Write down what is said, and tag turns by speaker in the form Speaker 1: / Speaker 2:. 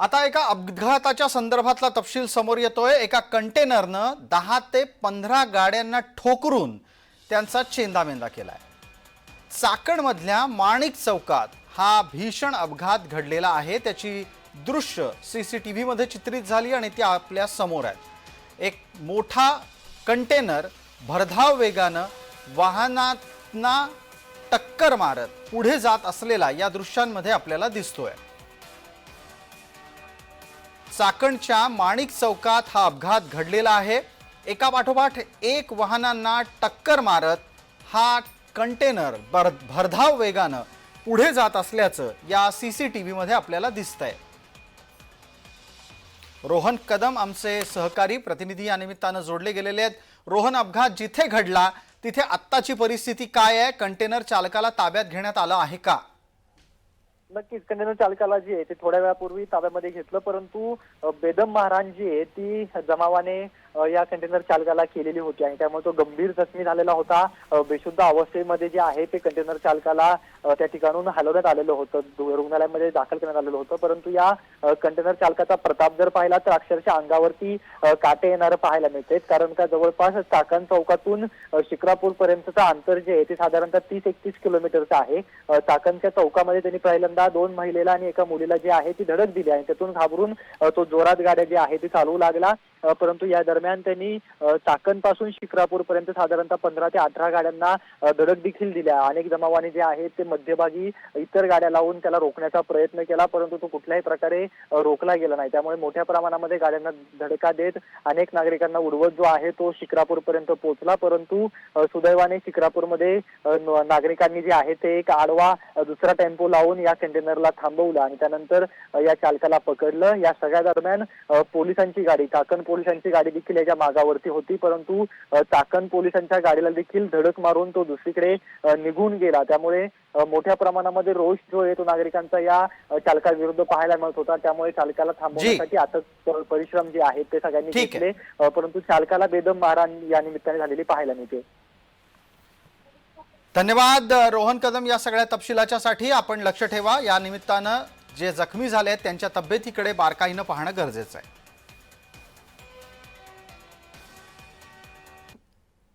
Speaker 1: आता एका अपघाताच्या संदर्भातला तपशील समोर येतोय. एका कंटेनरनं दहा ते पंधरा गाड्यांना ठोकरून त्यांचा चेंदामेंदा केलाय. चाकणमधल्या माणिक चौकात हा भीषण अपघात घडलेला आहे. त्याची दृश्य सी सी टी व्हीमध्ये चित्रित झाली आणि ती आपल्यासमोर आहेत. एक मोठा कंटेनर भरधाव वेगानं वाहनांना टक्कर मारत पुढे जात असलेला या दृश्यांमध्ये आपल्याला दिसतोय. चाकणच्या माणिक चौकात हा अपघात घडलेला आहे. एका पाठोपाठ एक वाहनांना टक्कर मारत हा कंटेनर भर भरधाव वेगानं पुढे जात असल्याचं या सी सी टी व्हीमध्ये आपल्याला दिसतंय. रोहन कदम आमचे सहकारी प्रतिनिधी या निमित्तानं जोडले गेलेले आहेत. रोहन अपघात जिथे घडला तिथे आत्ताची परिस्थिती काय आहे? कंटेनर चालकाला ताब्यात घेण्यात आलं आहे का?
Speaker 2: नक्कीच कंटेनर चालकाला जी आहे ते थोड्या वेळापूर्वी ताब्यामध्ये घेतलं परंतु बेदम महाराज जी आहे ती जमावाने या कंटेनर चालकाला केलेली होती आणि त्यामुळे तो गंभीर जखमी झालेला होता. बेशुद्ध अवस्थेमध्ये जे आहे ते कंटेनर चालकाला त्या ठिकाणून हलवण्यात आलेलं होतं. रुग्णालयामध्ये दाखल करण्यात आलेलं होतं. परंतु या कंटेनर चालकाचा प्रताप जर पाहिला तर अक्षरशः अंगावरती काटे येणारं पाहायला मिळते कारण का जवळपास चाकण चौकातून शिक्रापूर पर्यंतचं अंतर जे आहे ते साधारणतः तीस एकतीस किलोमीटरचं आहे. चाकणच्या चौकामध्ये त्यांनी पहिल्यांदा दोन महिलेला आणि एका मुलीला जी आहे ती धडक दिली आणि त्यातून घाबरून तो जोरात गाड्या जी आहे ती चालवू लागला. परंतु या दरम्यान त्यांनी चाकणपासून शिक्रापूर पर्यंत साधारणतः पंधरा ते अठरा गाड्यांना धडक देखील दिल्या. अनेक जमावाने जे आहेत ते मध्यभागी इतर गाड्या लावून त्याला रोखण्याचा प्रयत्न केला परंतु तो कुठल्याही प्रकारे रोखला गेला नाही. त्यामुळे मोठ्या प्रमाणामध्ये गाड्यांना धडका देत अनेक नागरिकांना उडवत जो आहे तो शिक्रापूर पर्यंत पोहोचला. परंतु सुदैवाने शिक्रापूरमध्ये नागरिकांनी जे आहे ते एक आडवा दुसरा टेम्पो लावून या कंटेनरला थांबवलं आणि त्यानंतर या चालकाला पकडलं. या सगळ्या दरम्यान पोलिसांची गाडी चाकण पोलिसांची गाडी देखील याच्या मागावरती होती परंतु चाकण पोलिसांच्या गाडीला देखील धडक मारून तो दुसरीकडे निघून गेला. त्यामुळे मोठ्या प्रमाणामध्ये रोष जो आहे तो नागरिकांचा या चालकाविरुद्ध पाहायला मिळत होता. त्यामुळे चालकाला थांबवण्यासाठी आता परिश्रम जे आहेत ते सगळ्यांनी. घेतले परंतु चालकाला बेदम मारहाण या निमित्ताने झालेली पाहायला मिळते.
Speaker 1: धन्यवाद रोहन कदम या सगळ्या तपशिलाच्यासाठी आपण लक्ष ठेवा. या निमित्तानं जे जखमी झाले आहेत त्यांच्या तब्येतीकडे बारकाईनं पाहणं गरजेचं आहे.